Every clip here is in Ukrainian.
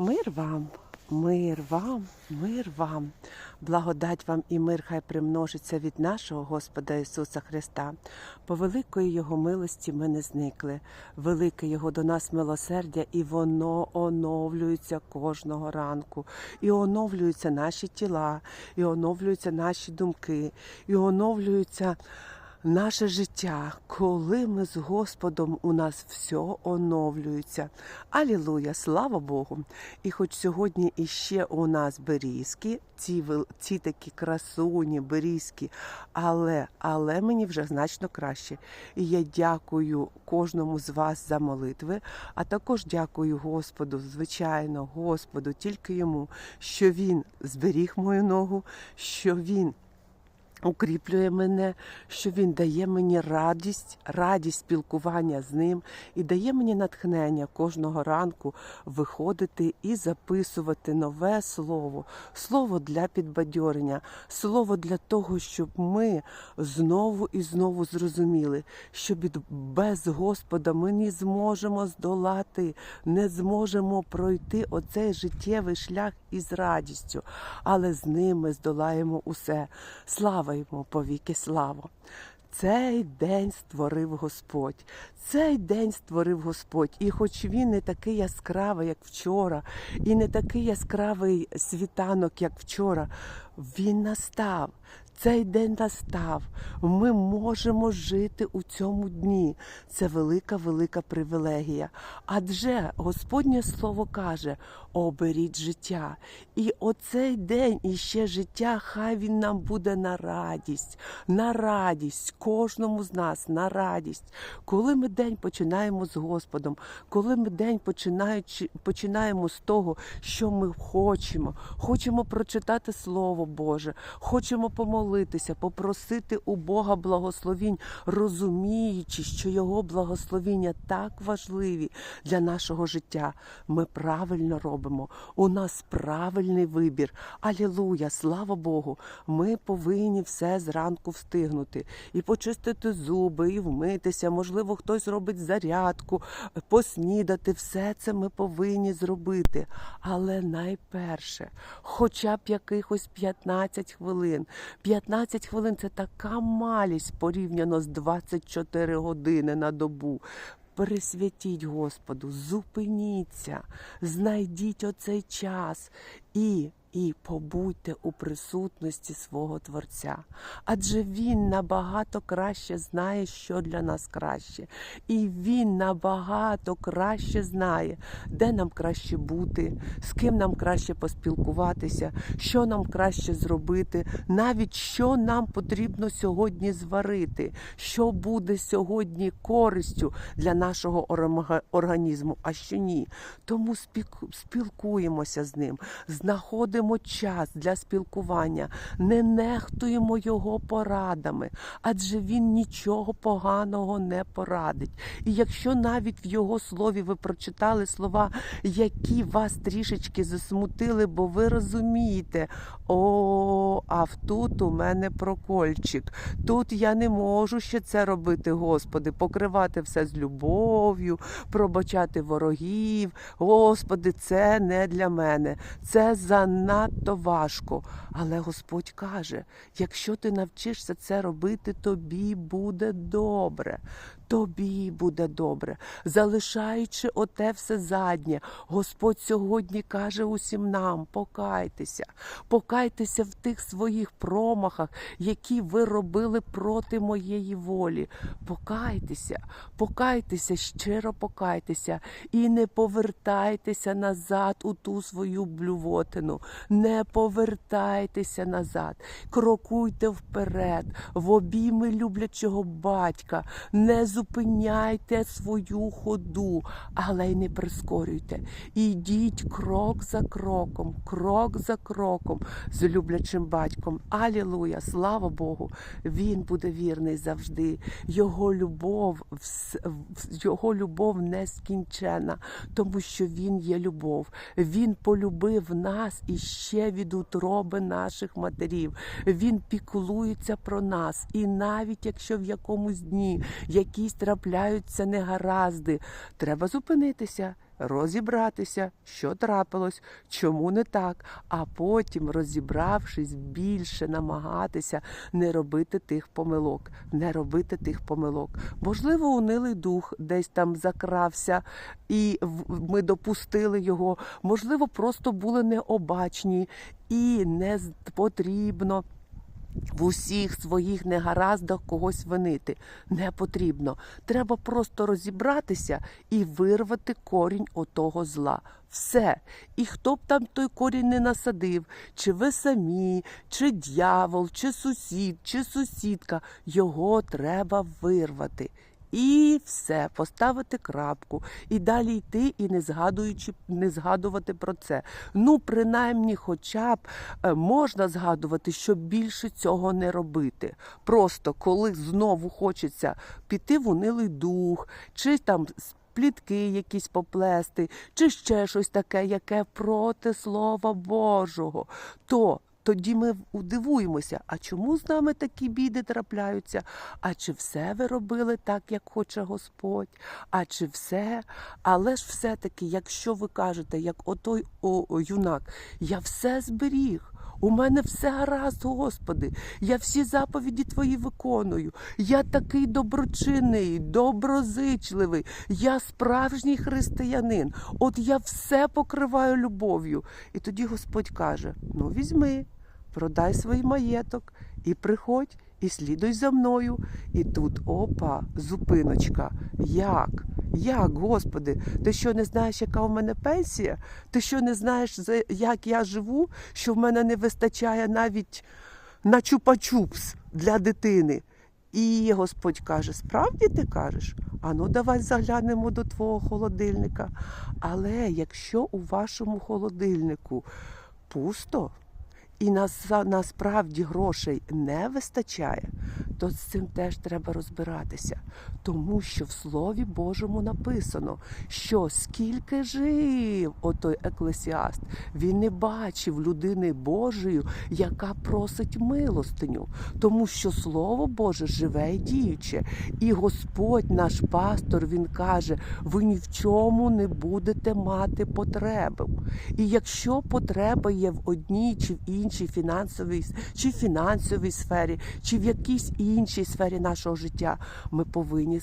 Мир вам, мир вам, мир вам, благодать вам і мир хай примножиться від нашого Господа Ісуса Христа. По великої Його милості ми не зникли. Велике Його до нас милосердя, і воно оновлюється кожного ранку. І оновлюються наші тіла, і оновлюються наші думки, і оновлюються наше життя, коли ми з Господом у нас все оновлюється. Алілуя, слава Богу! І хоч сьогодні іще у нас берізки, ці, ці такі красуні берізки, але, але мені вже значно краще. І я дякую кожному з вас за молитви, а також дякую Господу, звичайно, Господу, тільки йому, що Він зберіг мою ногу, що Він укріплює мене, що він дає мені радість, радість спілкування з ним і дає мені натхнення кожного ранку виходити і записувати нове слово, слово для підбадьорення, слово для того, щоб ми знову і знову зрозуміли, що без Господа ми не зможемо здолати, не зможемо пройти оцей життєвий шлях із радістю, але з ним ми здолаємо усе. Слава йому повіки, слава! Цей день створив Господь. Цей день створив Господь. І хоч він не такий яскравий, як вчора, і не такий яскравий світанок, як вчора, він настав. Цей день настав. Ми можемо жити у цьому дні. Це велика, велика привілегія. Адже Господнє Слово каже: оберіть життя. І оцей день і ще життя, хай він нам буде на радість, на радість кожному з нас, на радість. Коли ми день починаємо з Господом, коли ми день починаємо з того, що ми хочемо, хочемо прочитати Слово Боже, хочемо помолитися, попросити у Бога благословінь, розуміючи, що Його благословіння так важливі для нашого життя. Ми правильно робимо. У нас правильний вибір. Алілуя, слава Богу. Ми повинні все зранку встигнути і почистити зуби, і вмитися. Можливо, хтось робить зарядку, поснідати. Все це ми повинні зробити. Але найперше, хоча б якихось 15 хвилин. 15 хвилин це така малість порівняно з 24 години на добу. Присвятіть Господу, зупиніться, знайдіть оцей час і, і побудьте у присутності свого Творця. Адже Він набагато краще знає, що для нас краще. І Він набагато краще знає, де нам краще бути, з ким нам краще поспілкуватися, що нам краще зробити, навіть що нам потрібно сьогодні зварити, що буде сьогодні користю для нашого організму, а що ні. Тому спілкуємося з ним, знаходимо час для спілкування, не нехтуємо його порадами, адже він нічого поганого не порадить. І якщо навіть в його слові ви прочитали слова, які вас трішечки засмутили, бо ви розумієте, о, а тут у мене прокольчик. Тут я не можу ще це робити, Господи, покривати все з любов'ю, пробачати ворогів. Господи, це не для мене. Це занадто важко. Але Господь каже: якщо ти навчишся це робити, тобі буде добре. Тобі буде добре, залишаючи оте все заднє, Господь сьогодні каже усім нам: покайтеся, покайтеся в тих своїх промахах, які ви робили проти моєї волі. Покайтеся, покайтеся, щиро покайтеся і не повертайтеся назад у ту свою блювотину. Не повертайтеся назад, крокуйте вперед, в обійми люблячого батька. Не зупиняйте свою ходу, але й не прискорюйте. Ідіть крок за кроком, крок за кроком з люблячим батьком. Алілуя! Слава Богу! Він буде вірний завжди. Його любов, його любов нескінчена, тому що він є любов. Він полюбив нас іще від утроби наших матерів. Він піклується про нас. І навіть якщо в якомусь дні якісь трапляються негаразди, треба зупинитися розібратися, що трапилось, чому не так, а потім, розібравшись, більше намагатися не робити тих помилок, не робити тих помилок. Можливо, унилий дух десь там закрався, і ми допустили його. Можливо, просто були необачні і не потрібно в усіх своїх негараздах когось винити. Не потрібно. Треба просто розібратися і вирвати корінь отого зла. Все. І хто б там той корінь не насадив, чи ви самі, чи дьявол, чи сусід, чи сусідка, його треба вирвати. І все, поставити крапку, і далі йти, і не згадуючи, не згадувати про це. Ну, принаймні, хоча б е, можна згадувати, щоб більше цього не робити. Просто коли знову хочеться піти в унилий дух, чи там плітки якісь поплести, чи ще щось таке, яке проти Слова Божого, то тоді ми удивуємося, а чому з нами такі біди трапляються? А чи все ви робили так, як хоче Господь? А чи все? Але ж все-таки, якщо ви кажете, як отой о, о, юнак, я все зберіг. У мене все гаразд, Господи. Я всі заповіді Твої виконую. Я такий доброчинний, доброзичливий. Я справжній християнин. От я все покриваю любов'ю. І тоді Господь каже: Ну, візьми, продай свій маєток і приходь, і слідуй за мною. І тут опа, зупиночка. Як? Як, Господи, ти що не знаєш, яка у мене пенсія? Ти що не знаєш, як я живу, що в мене не вистачає навіть на чупа-чупс для дитини? І Господь каже: справді ти кажеш? А ну давай заглянемо до твого холодильника. Але якщо у вашому холодильнику пусто і нас, насправді грошей не вистачає, то з цим теж треба розбиратися. Тому що в Слові Божому написано, що скільки жив отой еклесіаст, він не бачив людини Божою, яка просить милостиню, тому що Слово Боже живе і діюче. І Господь, наш пастор, він каже: ви ні в чому не будете мати потреби. І якщо потреба є в одній чи в іншій фінансовій чи фінансовій сфері, чи в якійсь іншій сфері нашого життя, ми повинні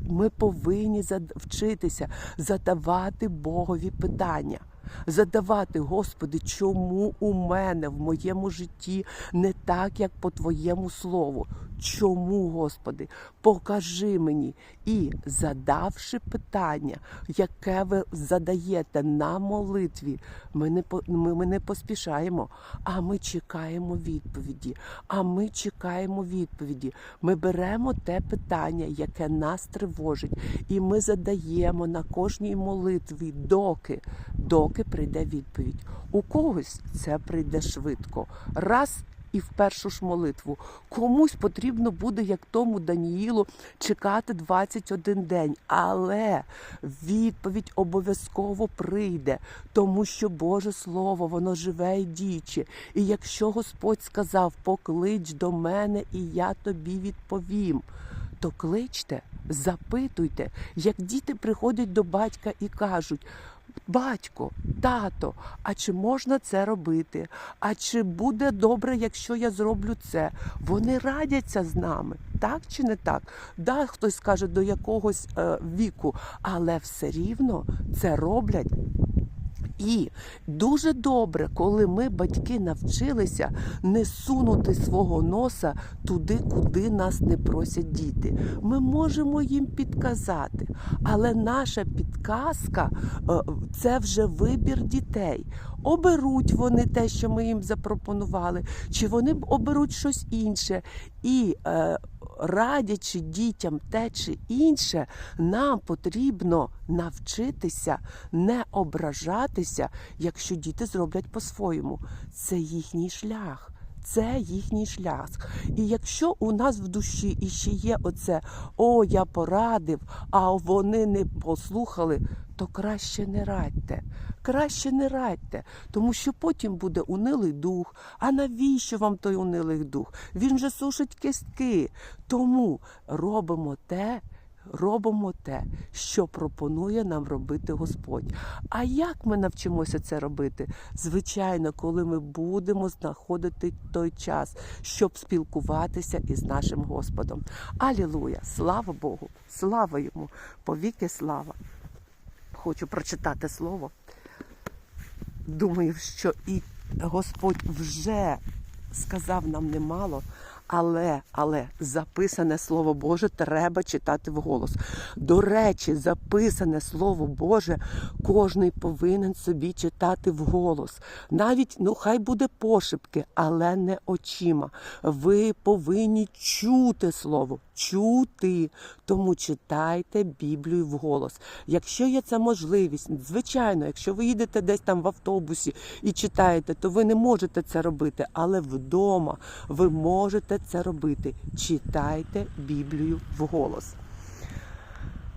ми повинні вчитися задавати Богові питання. Задавати, Господи, чому у мене в моєму житті не так, як по Твоєму слову? Чому, Господи, покажи мені і задавши питання, яке ви задаєте на молитві, ми не ми, ми не поспішаємо, а ми чекаємо відповіді. А ми чекаємо відповіді. Ми беремо те питання, яке нас тривожить, і ми задаємо на кожній молитві, доки, доки прийде відповідь. У когось це прийде швидко. Раз і в першу ж молитву. Комусь потрібно буде, як тому Даніїлу, чекати 21 день. Але відповідь обов'язково прийде, тому що Боже Слово, воно живе і діюче. І якщо Господь сказав, поклич до мене, і я тобі відповім, то кличте, запитуйте, як діти приходять до батька і кажуть. Батько, тато, а чи можна це робити? А чи буде добре, якщо я зроблю це? Вони радяться з нами, так чи не так? Да, хтось скаже до якогось е, віку, але все рівно це роблять. І дуже добре, коли ми, батьки, навчилися не сунути свого носа туди, куди нас не просять діти. Ми можемо їм підказати, але наша підказка е, це вже вибір дітей. Оберуть вони те, що ми їм запропонували, чи вони оберуть щось інше. І е, радячи дітям те чи інше, нам потрібно навчитися не ображатися, якщо діти зроблять по-своєму. Це їхній шлях. Це їхній шлях. І якщо у нас в душі іще є оце о, я порадив, а вони не послухали, то краще не радьте. Краще не радьте, тому що потім буде унилий дух. А навіщо вам той унилий дух? Він же сушить кістки. Тому робимо те, робимо те, що пропонує нам робити Господь. А як ми навчимося це робити? Звичайно, коли ми будемо знаходити той час, щоб спілкуватися із нашим Господом. Алілуя! Слава Богу! Слава йому! Повіки слава! Хочу прочитати слово. Думаю, що і Господь вже сказав нам немало, але, але записане Слово Боже треба читати вголос. До речі, записане Слово Боже кожний повинен собі читати вголос. Навіть, ну хай буде пошепки, але не очима. Ви повинні чути Слово, чути. Тому читайте Біблію вголос. Якщо є ця можливість, звичайно, якщо ви їдете десь там в автобусі і читаєте, то ви не можете це робити, але вдома ви можете це робити. Читайте Біблію вголос.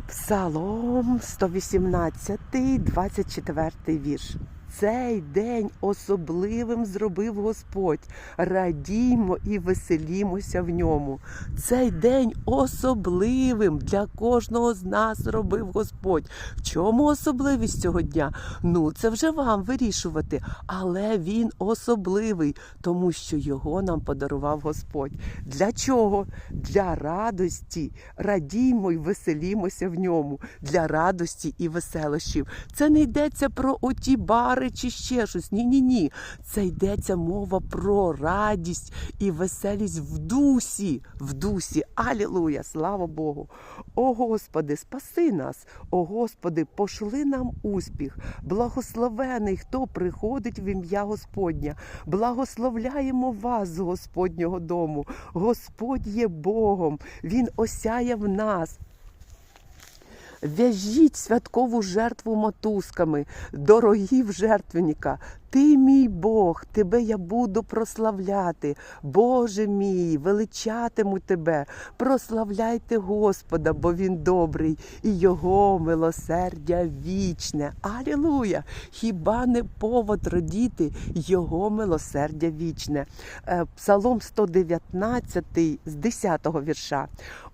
Псалом 118, 24 вірш. Цей день особливим зробив Господь. Радіймо і веселімося в ньому. Цей день особливим для кожного з нас зробив Господь. В чому особливість цього дня? Ну, це вже вам вирішувати. Але він особливий, тому що його нам подарував Господь. Для чого? Для радості. Радіймо і веселімося в ньому. Для радості і веселощів. Це не йдеться про оті бари чи ще щось. Ні, ні. Це йдеться мова про радість і веселість в дусі. В дусі. Алілуя! Слава Богу! О Господи, спаси нас! О Господи, пошли нам успіх. Благословений, хто приходить в ім'я Господня. Благословляємо вас з Господнього дому. Господь є Богом, Він осяяв нас. В'яжіть святкову жертву мотузками, дорогів жертвенника. Ти мій Бог, тебе я буду прославляти. Боже мій, величатиму тебе. Прославляйте Господа, бо Він добрий, і Його милосердя вічне. Алілуя! Хіба не повод родіти Його милосердя вічне? Е, Псалом 119 з 10 вірша.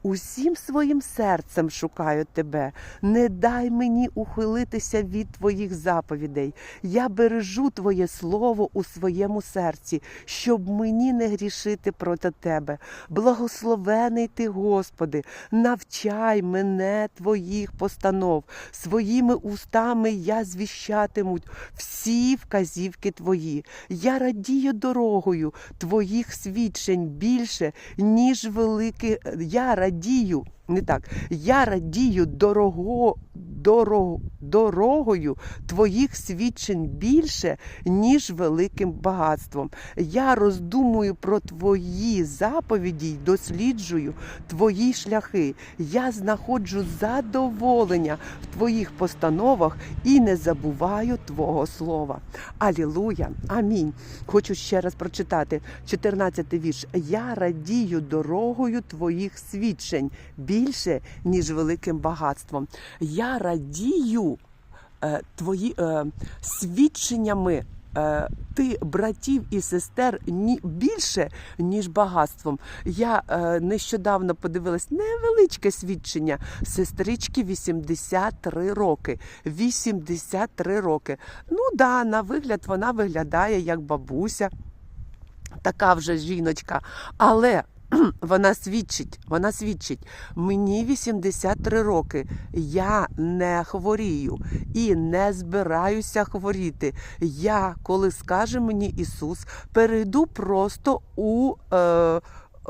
Усім своїм серцем шукаю тебе. Не дай мені ухилитися від твоїх заповідей. Я бережу твоє слово у своєму серці, щоб мені не грішити проти тебе. Благословений ти, Господи, навчай мене твоїх постанов. Своїми устами я звіщатиму всі вказівки твої. Я радію дорогою твоїх свідчень більше, ніж велике. Я радію. Не так, я радію дорого, дорог, дорогою твоїх свідчень більше, ніж великим багатством. Я роздумую про твої заповіді й досліджую твої шляхи. Я знаходжу задоволення в твоїх постановах і не забуваю Твого слова. Алілуя! Амінь. Хочу ще раз прочитати 14 вірш. Я радію дорогою твоїх свідчень ніж великим багатством. Я радію е, твої е, свідченнями. е, Ти братів і сестер ні більше ніж багатством. Я е, нещодавно подивилась невеличке свідчення сестрички 83 роки. 83 роки. Ну да, на вигляд вона виглядає як бабуся, така вже жіночка. Але вона свідчить, вона свідчить, мені 83 роки, я не хворію і не збираюся хворіти. Я, коли скаже мені Ісус, перейду просто у. Е,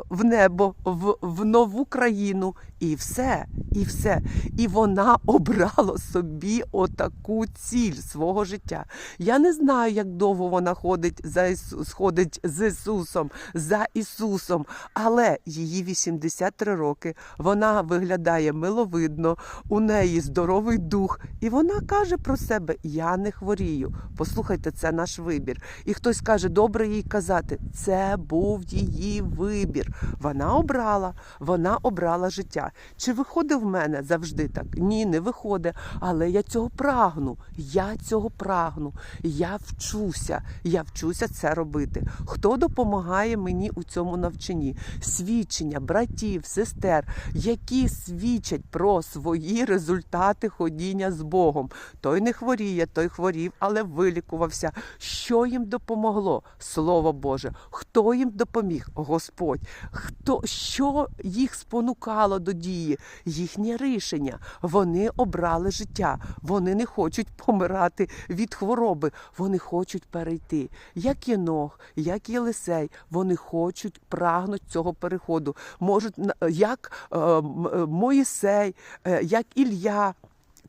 в небо, в, в нову країну, і все, і все. І вона обрала собі отаку ціль свого життя. Я не знаю, як довго вона ходить за Ісу- сходить з Ісусом, за Ісусом, але її 83 роки. Вона виглядає миловидно, у неї здоровий дух, і вона каже про себе: Я не хворію. Послухайте, це наш вибір. І хтось каже, добре їй казати, це був її вибір. Вибір. Вона обрала, вона обрала життя. Чи виходить в мене завжди так? Ні, не виходить. Але я цього прагну. Я цього прагну. Я вчуся. Я вчуся це робити. Хто допомагає мені у цьому навчанні? Свідчення братів, сестер, які свідчать про свої результати ходіння з Богом. Той не хворіє, той хворів, але вилікувався. Що їм допомогло? Слово Боже. Хто їм допоміг? Господь. Хто що їх спонукало до дії? Їхнє рішення. Вони обрали життя. Вони не хочуть помирати від хвороби. Вони хочуть перейти. Як Єнох, як Єлисей, вони хочуть прагнуть цього переходу. Можуть як е, е, Моїсей, е, як Ілля.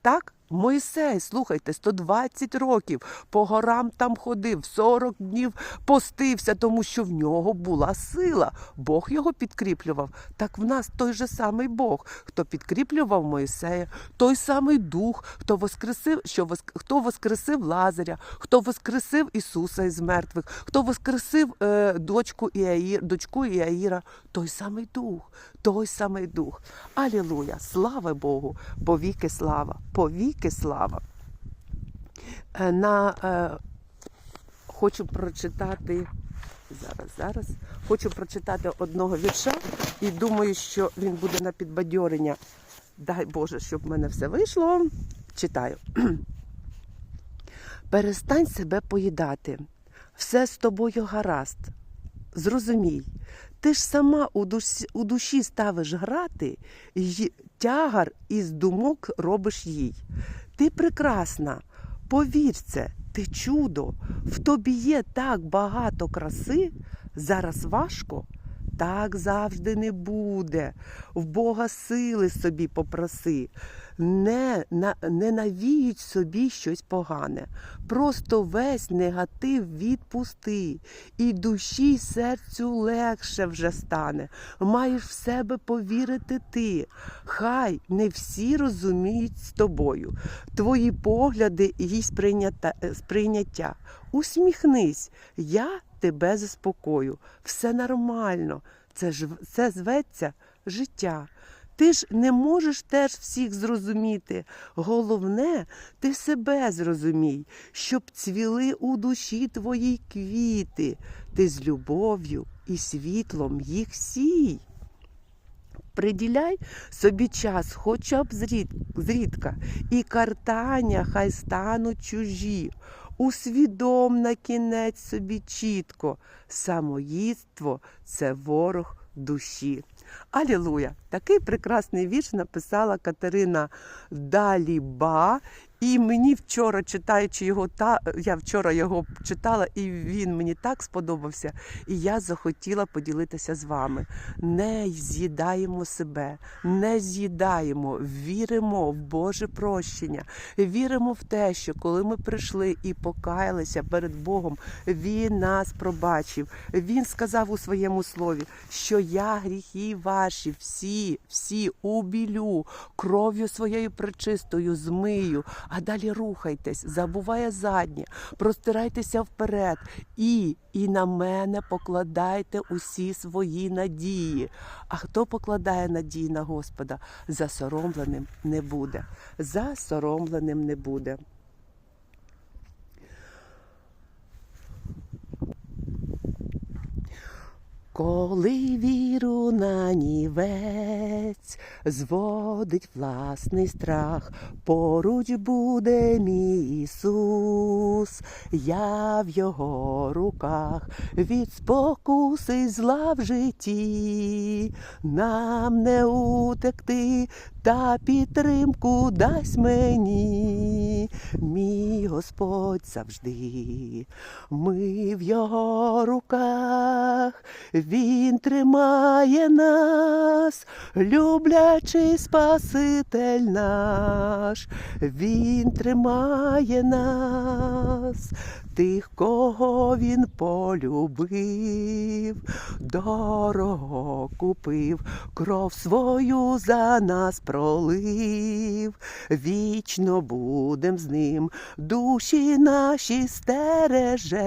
Так? Моїсей, слухайте, 120 років по горам там ходив, 40 днів постився, тому що в нього була сила. Бог його підкріплював. Так в нас той же самий Бог, хто підкріплював Моїсея, той самий Дух, хто воскресив, що воск... хто воскресив Лазаря, хто воскресив Ісуса із мертвих, хто воскресив е, дочку Іаїр, дочку Іаїра, той самий Дух, той самий Дух. Алілуя! Слава Богу! Повіки слава! Повіки слава! Е, На, е, хочу прочитати зараз, зараз. Хочу прочитати одного вірша і думаю, що він буде на підбадьорення. Дай Боже, щоб в мене все вийшло. Читаю. Перестань себе поїдати. Все з тобою гаразд. Зрозумій, ти ж сама у душі, у душі ставиш грати, і тягар із думок робиш їй. Ти прекрасна, повір це, ти чудо, в тобі є так багато краси, зараз важко. Так завжди не буде. В Бога сили собі попроси. Не, не навіють собі щось погане. Просто весь негатив відпусти, і душі й серцю легше вже стане. Маєш в себе повірити ти. Хай не всі розуміють з тобою. Твої погляди і сприйняття. Усміхнись, я тебе заспокою. Все нормально. Це ж це зветься життя. Ти ж не можеш теж всіх зрозуміти. Головне, ти себе зрозумій, щоб цвіли у душі твої квіти. Ти з любов'ю і світлом їх сій. Приділяй собі час хоча б зрідка, і картання хай стануть чужі. Усвідом на кінець собі чітко, самоїдство це ворог душі. Алілуя! Такий прекрасний вірш написала Катерина Даліба. І мені вчора, читаючи його, та я вчора його читала, і він мені так сподобався. І я захотіла поділитися з вами. Не з'їдаємо себе, не з'їдаємо, віримо в Боже прощення, віримо в те, що коли ми прийшли і покаялися перед Богом, Він нас пробачив. Він сказав у своєму слові, що я гріхи ваші, всі, всі убілю, кров'ю своєю пречистою змию. А далі рухайтесь, забуває заднє, простирайтеся вперед і, і на мене покладайте усі свої надії. А хто покладає надії на Господа, засоромленим не буде. Засоромленим не буде. Коли віру на нівець зводить власний страх, поруч буде мій Ісус, я в його руках. Від спокуси зла в житті, нам не утекти, та підтримку дасть мені, мій Господь завжди. Ми в його руках, він тримає нас, люблячий Спаситель наш, він тримає нас, тих, кого він полюбив, дорого купив, кров свою за нас пролив. вічно будем з ним, душі наші стереже,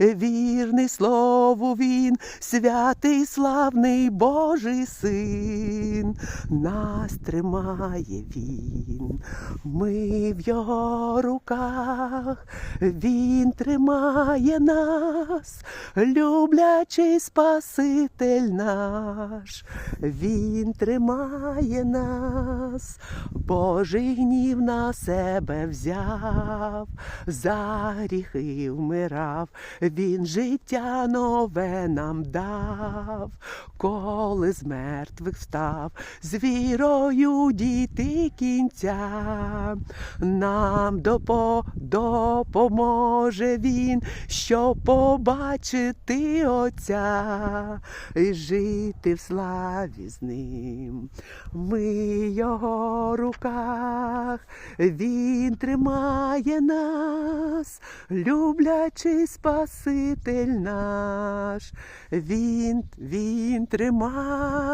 вірний слову він, святий славний Божий син, нас тримає він, ми в його руках, він тримає нас, люблячий Спаситель наш, він тримає нас, Божий гнів на себе взяв, за гріхи вмирав, він життя нове нам дав, коли з мертвих встав, з вірою дійти кінця, нам допо, допоможе він, щоб побачити Отця і жити в славі з ним. Ми його руках, він тримає нас, люблячий Спаситель наш, він, він тримає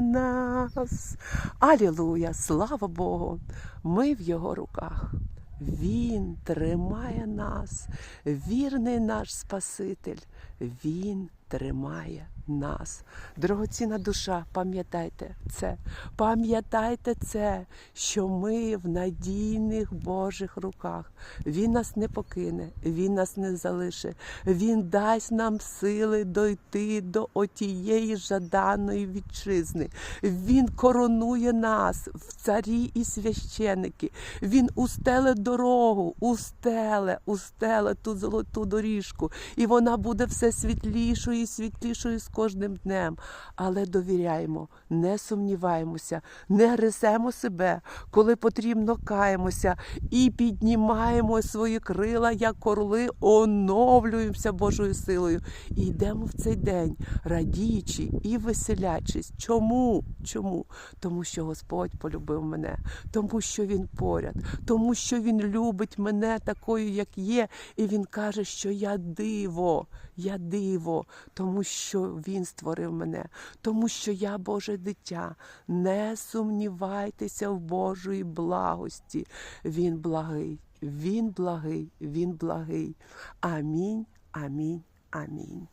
нас. Алілуя, слава Богу! Ми в його руках. Він тримає нас, вірний наш Спаситель, Він тримає нас. Дорогоцінна душа, пам'ятайте це, пам'ятайте це, що ми в надійних Божих руках. Він нас не покине, Він нас не залише, Він дасть нам сили дойти до отієї жаданої вітчизни. Він коронує нас в царі і священики. Він устеле дорогу, устеле, устеле ту золоту доріжку, і вона буде все світлішою і світлішою з кожним днем. Але довіряємо, не сумніваємося, не гриземо себе, коли потрібно каємося і піднімаємо свої крила, як орли, оновлюємося Божою силою. І йдемо в цей день, радіючи і веселячись. Чому? Чому? Тому що Господь полюбив мене, тому що Він поряд, тому що Він любить мене такою, як є, і Він каже, що я диво, я диво, тому що Він створив мене, тому що я Боже дитя. Не сумнівайтеся в Божої благості. Він благий, Він благий, Він благий. Амінь, амінь, амінь.